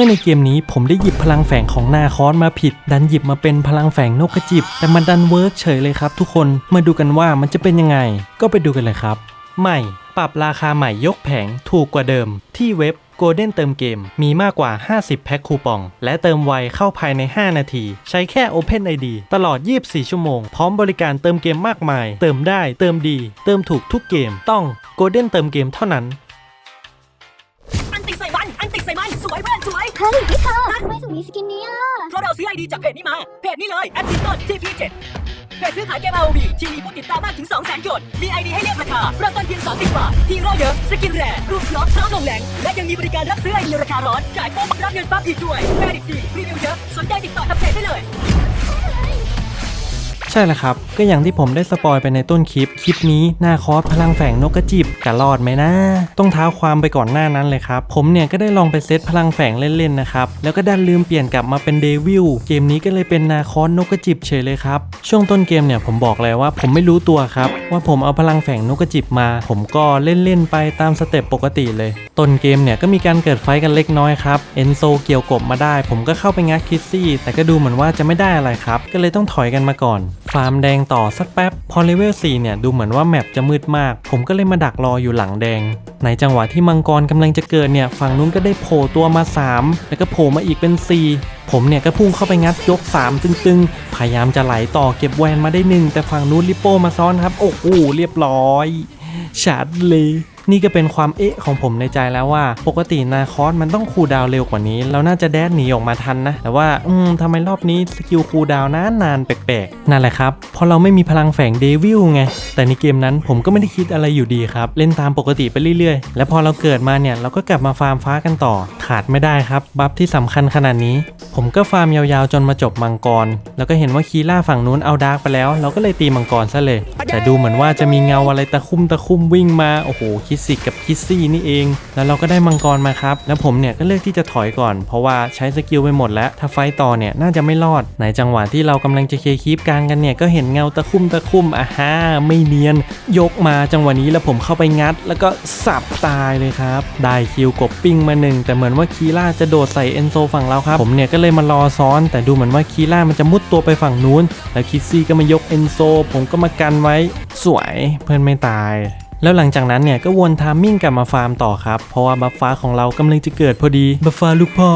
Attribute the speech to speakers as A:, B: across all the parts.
A: มื่อในเกมนี้ผมได้หยิบพลังแฝงของนาคอสมาผิด ดันหยิบมาเป็นพลังแฝงนกกระจิบ แต่มันดันเวิร์กเฉยเลยครับทุกคนมาดูกันว่ามันจะเป็นยังไง ก็ไปดูกันเลยครับ ใหม่ ปรับราคาใหม่ยกแผงถูกกว่าเดิม ที่เว็บ Golden เติมเกมมีมากกว่า 50 แพ็คคูปอง และเติมไวเข้าภายใน 5 นาที ใช้แค่ Open ID ตลอด 24 ชั่วโมง พร้อมบริการเติมเกมมากมาย เติมได้เติมดี เติมถูกทุกเกม ต้อง Golden เติมเกมเท่านั้น
B: อันติใส่มันอัน ส่มันสวยเพื่อนสวย
C: เฮ้ยพี่เธอทำไมถึงมีสกินนี้อะ
B: เพราะเราซื้อไอดีจากเพจนี้มา เพจนี้เลยแอดมินต้น TP7 เพจซื้อขายเกม ROV ที่มีผู้ติดตามมากถึง 200,000คนมีไอดีให้เลือกราคาเริ่มต้นเพียง30บาทฮีโร่เยอะ สกินแรร์รูปล็อกเท้าลงแหลงและยังมีบริการรับซื้อไอดีราคาร้อนจ่ายปุ๊บรับเงินปั๊บอีกด้วยแครดิตดีรีวิวเยอะสนใจติดต่อทางเพจได้เลย
A: ใช่แล้วครับ ก็อย่างที่ผมได้สปอยไปในต้นคลิป คลิปนี้หน้าคอสพลังแฝงนกกระจิบจะรอดไหมนะ ต้องเท้าความไปก่อนหน้านั้นเลยครับ ผมเนี่ยก็ได้ลองไปเซตพลังแฝงเล่นๆนะครับ แล้วก็ดันลืมเปลี่ยนกลับมาเป็นเดวิล เกมนี้ก็เลยเป็นนาคอสนกกระจิบเฉยเลยครับ ช่วงต้นเกมเนี่ยผมบอกเลยว่าผมไม่รู้ตัวครับ ว่าผมเอาพลังแฝงนกกระจิบมา ผมก็เล่นๆไปตามสเต็ปปกติเลย ต้นเกมเนี่ยก็มีการเกิดไฟกันเล็กน้อยครับ เอนโซเกี่ยวกบมาได้ ผมก็เข้าไปงัดคิสซี่ แต่ก็ดูเหมือนว่าจะไม่ได้อะไรครับ ก็เลยต้องถอยกันมาก่อน ฟาร์มแดงต่อสักแป๊บ พอเลเวล4เนี่ยดูเหมือนว่าแมปจะมืดมาก ผมก็เลยมาดักรออยู่หลังแดง ในจังหวะที่มังกรกำลังจะเกิดเนี่ยฝั่งนู้นก็ได้โผล่ตัวมา 3 แล้วก็โผล่มาอีกเป็น 4 ผมเนี่ยก็พุ่งเข้าไปงัดยก 3 ตึงๆ พยายามจะไหลต่อเก็บแวนมาได้หนึ่งแต่ฝั่งนู้นลิปโป้มาซ้อนครับ โอ้โหเรียบร้อยชัดเลย นี่ก็เป็นความเอ๊ะของผมในใจแล้วว่า ปกตินาคอสมันต้องคูลดาวเร็วกว่านี้เราน่าจะแดดหนีออกมาทันนะ แต่ว่า อืมทำไมรอบนี้สกิลคูลดาวนานนานๆแปลกๆ นั่นแหละครับเพราะเราไม่มีพลังแฝงเดวิลไง แต่ในเกมนั้นผมก็ไม่ได้คิดอะไรอยู่ดีครับ เล่นตามปกติไปเรื่อยๆ แล้วพอเราเกิดมาเนี่ยเราก็กลับมาฟาร์มฟ้ากันต่อ ขาดไม่ได้ครับ บัฟที่สำคัญขนาดนี้ ผมก็ฟาร์มยาวๆจนมาจบมังกร แล้วก็เห็นว่าคีล่าฝั่งนู้นเอาดาร์กไปแล้ว เราก็เลยตีมังกรซะเลย แต่ดูเหมือนว่าจะมีเงาอะไรตะคุ่มตะคุ่มวิ่งมาโอ้โหคิดสิกกับคิดซี่นี่เอง แล้วเราก็ได้มังกรมาครับ แล้วผมเนี่ยก็เลือกที่จะถอยก่อน เพราะว่าใช้สกิลไปหมดแล้ว ถ้าไฟต่อเนี่ยน่าจะไม่รอด ในจังหวะที่เรากำลังจะเคลียร์คีปกลางกันเนี่ยก็เห็นเงาตะคุ่มตะคุ่มอะฮะไม่เนียน ยกมาจังหวะนี้แล้วผมเข้าไปงัด แล้วก็สับตายเลยครับ ได้คิวกบปิ้งมาหนึ่งแต่เหมือนว่าคีล่าจะโดดใส่เอนโซฝั่งเราครับ ผมเนี่ยก็เลยมารอซ้อน แต่ดูเหมือนว่าคีล่ามันจะมุดตัวไปฝั่งนู้น แล้วคิดซี่ก็มายกเอนโซผมก็มากันไว้ สวยเพื่อนไม่ตาย แล้วหลังจากนั้นเนี่ยก็วนทามมิ่งกลับมาฟาร์มต่อครับ เพราะว่าบัฟฟ้าของเรากำลังจะเกิดพอดี บัฟฟ้าลูกพ่อ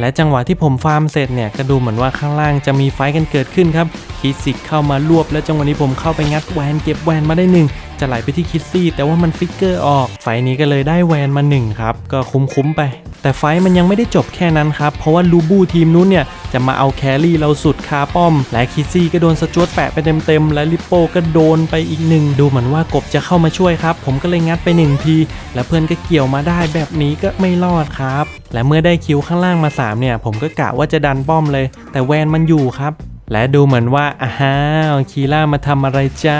A: และจังหวะที่ผมฟาร์มเสร็จเนี่ยก็ดูเหมือนว่าข้างล่างจะมีไฟท์กันเกิดขึ้นครับ คิดสิกเข้ามารวบ แล้วจังหวะนี้ผมเข้าไปงัดแวนเก็บแวนมาได้หนึ่งจะไหลไปที่คิดซี่แต่ว่ามันฟิกเกอร์ออก ไฟท์นี้ก็เลยได้แวนมาหนึ่งครับ ก็คุ้มๆไป แต่ไฟมันยังไม่ได้จบแค่นั้นครับ เพราะว่าลูบูทีมนู้นเนี่ย จะมาเอาแครี่เราสุดคาป้อม และคิซี่ก็โดนสจวตแปะไปเต็มๆ และลิปโปก็โดนไปอีกหนึ่ง ดูเหมือนว่ากบจะเข้ามาช่วยครับ ผมก็เลยงัดไปหนึ่งที และเพื่อนก็เกี่ยวมาได้แบบนี้ก็ไม่รอดครับ และเมื่อได้คิวข้างล่างมาสามเนี่ยผมก็กะว่าจะดันป้อมเลย แต่แวนมันอยู่ครับ และดูเหมือนว่าอาฮาคีล่ามาทำอะไรจ้า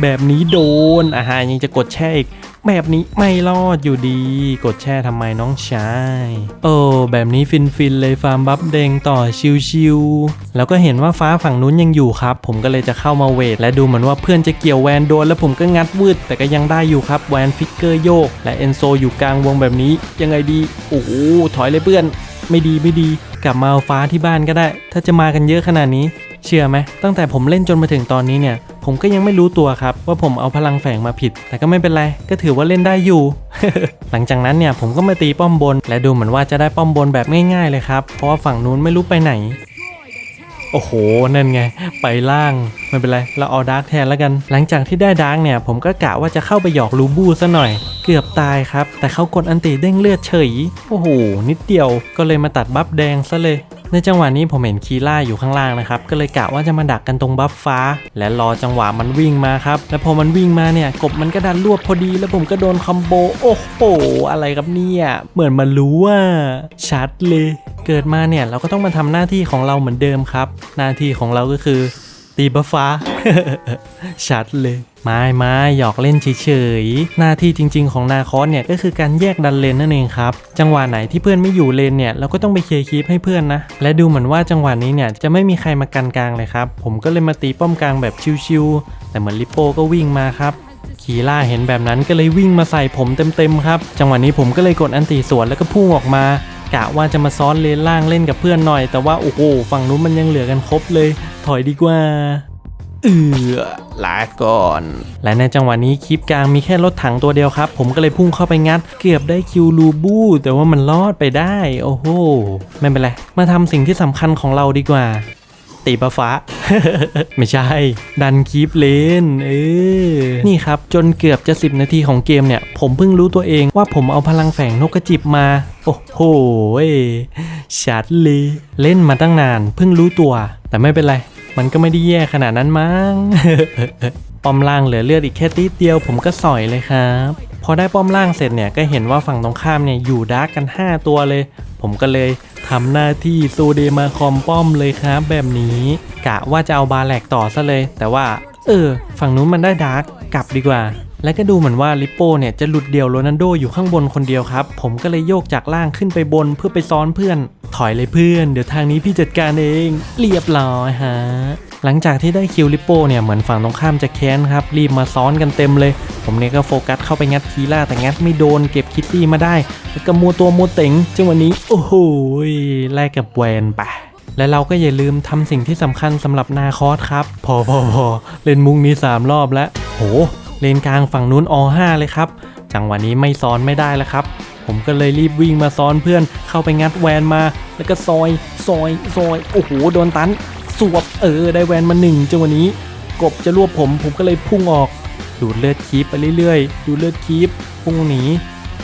A: แบบนี้โดนอาฮายังจะกดแช่อีกแบบนี้ไม่รอดอยู่ดี กดแช่ทำไมน้องชายโอ้แบบนี้ฟินฟินเลยฟาร์มบัฟแดงต่อชิวๆแล้วก็เห็นว่าฟ้าฝั่งนู้นยังอยู่ครับ ผมก็เลยจะเข้ามาเวท และดูเหมือนว่าเพื่อนจะเกี่ยวแวนโดน แล้วผมก็งัดวืดแต่ก็ยังได้อยู่ครับแวนฟิกเกอร์โยก และเอนโซอยู่กลางวงแบบนี้ยังไงดีโอ้โหถอยเลยเพื่อน ไม่ดีไม่ดี กลับมาเอาฟ้าที่บ้านก็ได้ ถ้าจะมากันเยอะขนาดนี้ เชื่อไหมตั้งแต่ผมเล่นจนมาถึงตอนนี้เนี่ย ผมก็ยังไม่รู้ตัวครับ ว่าผมเอาพลังแฝงมาผิด แต่ก็ไม่เป็นไร ก็ถือว่าเล่นได้อยู่ หลังจากนั้นเนี่ยผมก็มาตีป้อมบน และดูเหมือนว่าจะได้ป้อมบนแบบง่ายๆเลยครับ เพราะว่าฝั่งนู้นไม่รู้ไปไหน โอ้โห นั่นไง ไปล่าง ไม่เป็นไร เราเอาดาร์กแทนแล้วกัน หลังจากที่ได้ดาร์กเนี่ย ผมก็กะว่าจะเข้าไปหยอกลูบูซะหน่อย เกือบตายครับ แต่เขากดอันติเด้งเลือดเฉย โอ้โห นิดเดียว ก็เลยมาตัดบัฟแดงซะเลย ในจังหวะนี้ผมเห็นคีล่าอยู่ข้างล่างนะครับ ก็เลยกะว่าจะมาดักกันตรงบัฟฟ้า และรอจังหวะมันวิ่งมาครับ แล้วพอมันวิ่งมาเนี่ย กบมันก็ดันรวบพอดี แล้วผมก็โดนคอมโบ โอ้โห อะไรครับเนี่ย เหมือนมันรู้ว่า ชัดเลย เกิดมาเนี่ยเราก็ต้องมาทำหน้าที่ของเราเหมือนเดิมครับ หน้าที่ของเราก็คือ ตีบัฟฟ้า ชัดเลย ไม่ไม่หยอกเล่นเฉยๆ หน้าที่จริง ๆ ของนาคอสเนี่ยก็คือการแยกดันเลนนั่นเองครับ จังหวะไหนที่เพื่อนไม่อยู่เลนเนี่ยเราก็ต้องไปเคลียร์คีปให้เพื่อนนะ และดูเหมือนว่าจังหวะนี้เนี่ยจะไม่มีใครมากันกลางเลยครับ ผมก็เลยมาตีป้อมกลางแบบชิวๆ แต่เหมือนลิปโป้ก็วิ่งมาครับคีล่าเห็นแบบนั้นก็เลยวิ่งมาใส่ผมเต็มๆครับ จังหวะนี้ผมก็เลยกดอันตีสวนแล้วก็พุ่งออกมากะว่าจะมาซ้อนเลนล่างเล่นกับเพื่อนหน่อย แต่ว่าโอ้โหฝั่งนู้นมันยังเหลือกันครบเลย ถอยดีกว่า เอือลาก่อน และในจังหวะนี้คลิปกลางมีแค่รถถังตัวเดียวครับ ผมก็เลยพุ่งเข้าไปงัด เกือบได้คิวลูบูแต่ว่ามันรอดไปได้ โอ้โห ไม่เป็นไร มาทำสิ่งที่สำคัญของเราดีกว่า ตีปะฟ้า ไม่ใช่ ดันคีปเลนเออ นี่ครับ จนเกือบจะ 10 นาทีของเกมเนี่ย ผมเพิ่งรู้ตัวเองว่าผมเอาพลังแฝงนกกระจิบมา โอ้โหชัดเลย เล่นมาตั้งนาน เพิ่งรู้ตัว แต่ไม่เป็นไร มันก็ไม่ได้แย่ขนาดนั้นมั้ง ป้อมล่างเหลือเลือดอีกแค่ตีเดียวผมก็สอยเลยครับ พอได้ป้อมล่างเสร็จเนี่ยก็เห็นว่าฝั่งตรงข้ามเนี่ยอยู่ดาร์กกัน 5 ตัวเลย ผมก็เลยทำหน้าที่โซเดมาคอมป้อมเลยครับแบบนี้ กะว่าจะเอาบาแหลกต่อซะเลย แต่ว่า เออ ฝั่งนู้นมันได้ดาร์กกลับดีกว่า และก็ดูเหมือนว่าลิปโป้เนี่ยจะหลุดเดี่ยวโรนัลโดอยู่ข้างบนคนเดียวครับ ผมก็เลยโยกจากล่างขึ้นไปบนเพื่อไปซ้อนเพื่อน ถอยเลยเพื่อน เดี๋ยวทางนี้พี่จัดการเอง เรียบร้อยฮะ หลังจากที่ได้คิวลิปโป้เนี่ยเหมือนฝั่งตรงข้ามจะแค้นครับ รีบมาซ้อนกันเต็มเลย ผมเนี่ยก็โฟกัสเข้าไปงัดคีล่าแต่งัดไม่โดนเก็บคิตตี้มาได้ แล้วก็มัวตัวมัวเต็งจังหวะนี้โอ้โหแลกกับแวนไปและเราก็อย่าลืมทำสิ่งที่สำคัญสำหรับนาคอสครับ พอพอพอเล่นมุกนี้ 3 รอบแล้ว โห เลนกลางฝั่งนู้นอ5เลยครับ จังหวะนี้ไม่ซ้อนไม่ได้แล้วครับ ผมก็เลยรีบวิ่งมาซ้อนเพื่อนเข้าไปงัดแวนมา แล้วก็ซอยซอยซอยโอ้โหโดนตันสวบเออได้แวนมาหนึ่งจังหวะนี้ กบจะรวบผมผมก็เลยพุ่งออกดูดเลือดคีปไปเรื่อยๆ ดูดเลือดคีปพุ่งหนี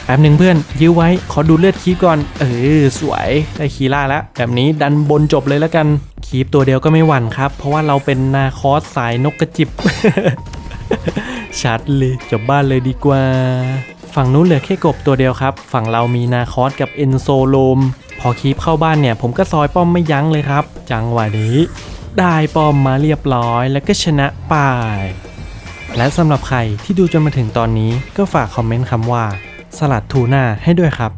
A: แป๊บหนึ่งเพื่อน ยื้อไว้ขอดูเลือดคีปก่อน เออสวยได้คีล่าแล้ว แบบนี้ดันบนจบเลยแล้วกัน คีปตัวเดียวก็ไม่หวั่นครับ เพราะว่าเราเป็นนาคอสสายนกกระจิบ ชัดเลยจบบ้านเลยดีกว่า ฝั่งนู้นเหลือแค่กบตัวเดียวครับ ฝั่งเรามีนาคอสกับเอนโซโลม พอคีปเข้าบ้านเนี่ย ผมก็ซอยป้อมไม่ยั้งเลยครับ จังหวะนี้ ได้ป้อมมาเรียบร้อยแล้วก็ชนะไปและสำหรับใครที่ดูจนมาถึงตอนนี้ก็ฝากคอมเมนต์คำว่า สลัดทูน่าให้ด้วยครับ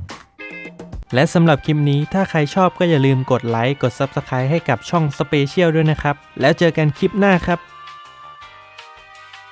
A: และสำหรับคลิปนี้ถ้าใครชอบก็อย่าลืมกดไลค์กด Subscribe ให้กับช่องสเปเชียลด้วยนะครับ แล้วเจอกันคลิปหน้าครับ